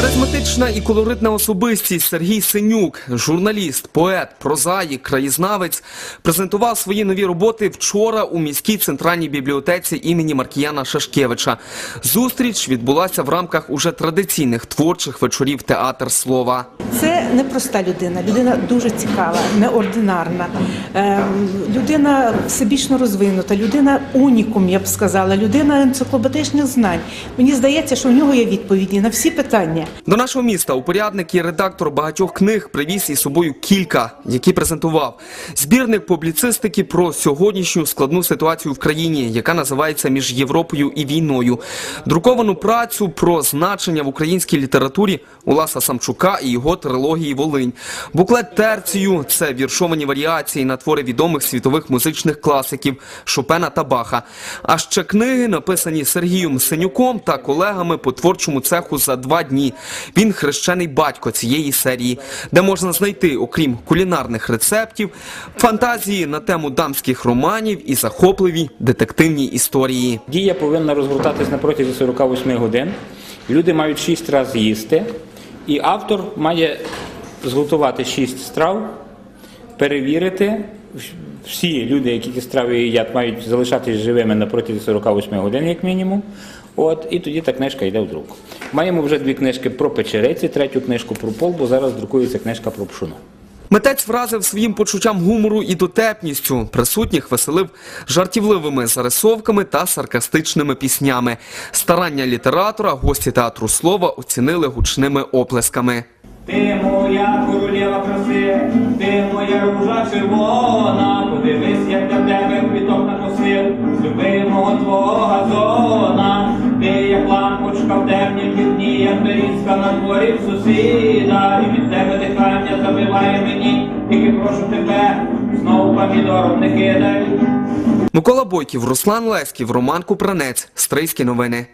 Харизматична і колоритна особистість Сергій Синюк, журналіст, поет, прозаїк, краєзнавець, презентував свої нові роботи вчора у міській центральній бібліотеці імені Маркіяна Шашкевича. Зустріч відбулася в рамках уже традиційних творчих вечорів театр слова. Це непроста людина, людина дуже цікава, неординарна, ем, людина всебічно розвинута, людина унікум, я б сказала, людина енциклопедичних знань. Мені здається, що в нього є відповіді на всі питання. До нашого міста упорядник і редактор багатьох книг привіз із собою кілька, які презентував. Збірник публіцистики про сьогоднішню складну ситуацію в країні, яка називається між Європою і війною. Друковану працю про значення в українській літературі Уласа Самчука і його трилогії Волинь. Буклет терцію це віршовані варіації на твори відомих світових музичних класиків Шопена та Баха. А ще книги написані Сергієм Синюком та колегами по творчому цеху за два дні. Він хрещений батько цієї серії, де можна знайти, окрім кулінарних рецептів, фантазії на тему дамських романів і захопливі детективні історії. Дія повинна розгортатись на протязі 48 годин. Люди мають 6 разів їсти, і автор має зготувати 6 страв, перевірити. Всі люди, які ті страви їдять, мають залишатись живими на протязі 48 годин, як мінімум. От, і тоді та книжка йде в друк. Маємо вже дві книжки про печериці, третю книжку про пол, бо зараз друкується книжка про пшоно. Митець вразив своїм почуттям гумору і дотепністю. Присутніх веселив жартівливими зарисовками та саркастичними піснями. Старання літератора гості театру слова оцінили гучними оплесками. Ти моя королева краси, ти моя ружа червона, подивись, як для тебе квіток накосив, любимого твого газона, ти як лампочка в темні дні, як берізка на дворі в сусіда, і від тебе дихання забиває мені, тільки прошу тебе, знову помідором не кидай. Микола Бойків, Руслан Леськів, Роман Купранець. Стрийські новини.